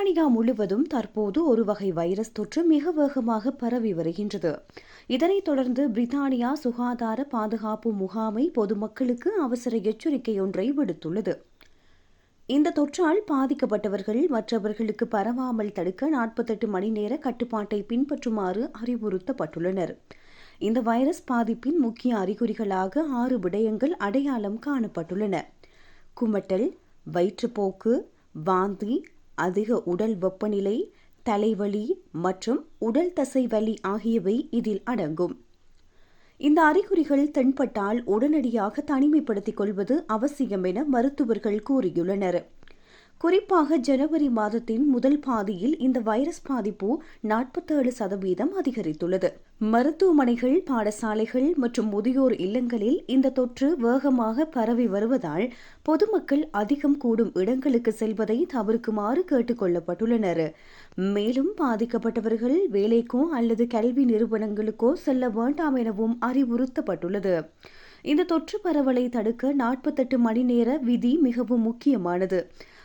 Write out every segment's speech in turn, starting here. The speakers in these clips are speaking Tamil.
பிரித்தானியா முழுவதும் தற்போது ஒரு வகை வைரஸ் தொற்று மிக வேகமாக பரவி வருகின்றது. இதனைத் தொடர்ந்து பிரித்தானியா சுகாதார பாதுகாப்பு முகாமை பொதுமக்களுக்கு அவசர எச்சரிக்கை ஒன்றை விடுத்துள்ளது. இந்த தொற்றால் பாதிக்கப்பட்டவர்கள் மற்றவர்களுக்கு பரவாமல் தடுக்க நாற்பத்தெட்டு மணி நேர கட்டுப்பாட்டை பின்பற்றுமாறு அறிவுறுத்தப்பட்டுள்ளனர். இந்த வைரஸ் பாதிப்பின் முக்கிய அறிகுறிகளாக ஆறு விடயங்கள் அடையாளம் காணப்பட்டுள்ளன. குமட்டல் வயிற்றுப்போக்கு வாந்தி அதிக உடல் வெப்பநிலை தலைவலி மற்றும் உடல் தசை வலி ஆகியவை இதில் அடங்கும். இந்த அறிகுறிகள் தென்பட்டால் உடனடியாக தனிமைப்படுத்திக் கொள்வது அவசியம் என மருத்துவர்கள் கூறியுள்ளனர். குறிப்பாக ஜனவரி மாதத்தின் முதல் பாதியில் இந்த வைரஸ் பாதிப்பு நாற்பத்தேழு சதவீதம் அதிகரித்துள்ளது. மருத்துவமனைகள் பாடசாலைகள் மற்றும் முதியோர் இல்லங்களில் இந்த தொற்று வேகமாக பரவி வருவதால் பொதுமக்கள் அதிகம் கூடும் இடங்களுக்கு செல்வதை தவிர்க்குமாறு கேட்டுக் கொள்ளப்பட்டுள்ளனர் மேலும் பாதிக்கப்பட்டவர்கள் வேலைக்கோ அல்லது கல்வி நிறுவனங்களுக்கோ செல்ல வேண்டாம் எனவும் அறிவுறுத்தப்பட்டுள்ளது. இந்த தொற்று பரவலை தடுக்க நாற்பத்தெட்டு மணி நேர விதி மிகவும் முக்கியமானது.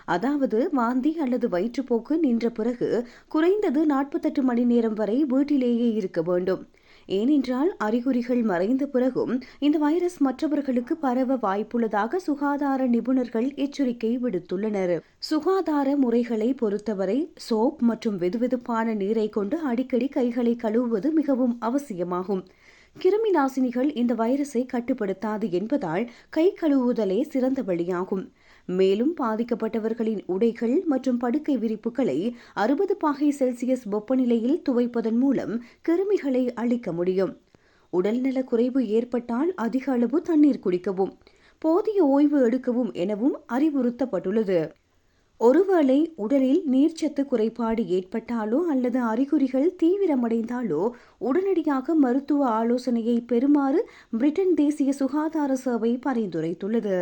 அதாவது வாந்தி அல்லது வயிற்றுப்போக்கு நின்ற பிறகு குறைந்தது நாற்பத்தெட்டு மணி நேரம் வரை வீட்டிலேயே இருக்க வேண்டும். ஏனென்றால் அறிகுறிகள் மறைந்த பிறகும் இந்த வைரஸ் மற்றவர்களுக்கு பரவ வாய்ப்புள்ளதாக சுகாதார நிபுணர்கள் எச்சரிக்கை விடுத்துள்ளனர். சுகாதார முறைகளை பொறுத்தவரை சோப் மற்றும் வெதுவெதுப்பான நீரை கொண்டு அடிக்கடி கைகளை கழுவுவது மிகவும் அவசியமாகும். கிருமி நாசினிகள் இந்த வைரஸை கட்டுப்படுத்தாது என்பதால் கை கழுவுதலே சிறந்த வழியாகும். மேலும் பாதிக்கப்பட்டவர்களின் உடைகள் மற்றும் படுக்கை விரிப்புகளை அறுபது பாகை செல்சியஸ் வெப்பநிலையில் துவைப்பதன் மூலம் கிருமிகளை அழிக்க முடியும். உடல்நல குறைவு ஏற்பட்டால் அதிக அளவு தண்ணீர் குடிக்கவும் போதிய ஓய்வு எடுக்கவும் எனவும் அறிவுறுத்தப்பட்டுள்ளது. ஒருவேளை உடலில் நீர்ச்சத்து குறைபாடு ஏற்பட்டாலோ அல்லது அறிகுறிகள் தீவிரமடைந்தாலோ உடனடியாக மருத்துவ ஆலோசனையை பெறுமாறு பிரிட்டன் தேசிய சுகாதார சேவை பரிந்துரைத்துள்ளது.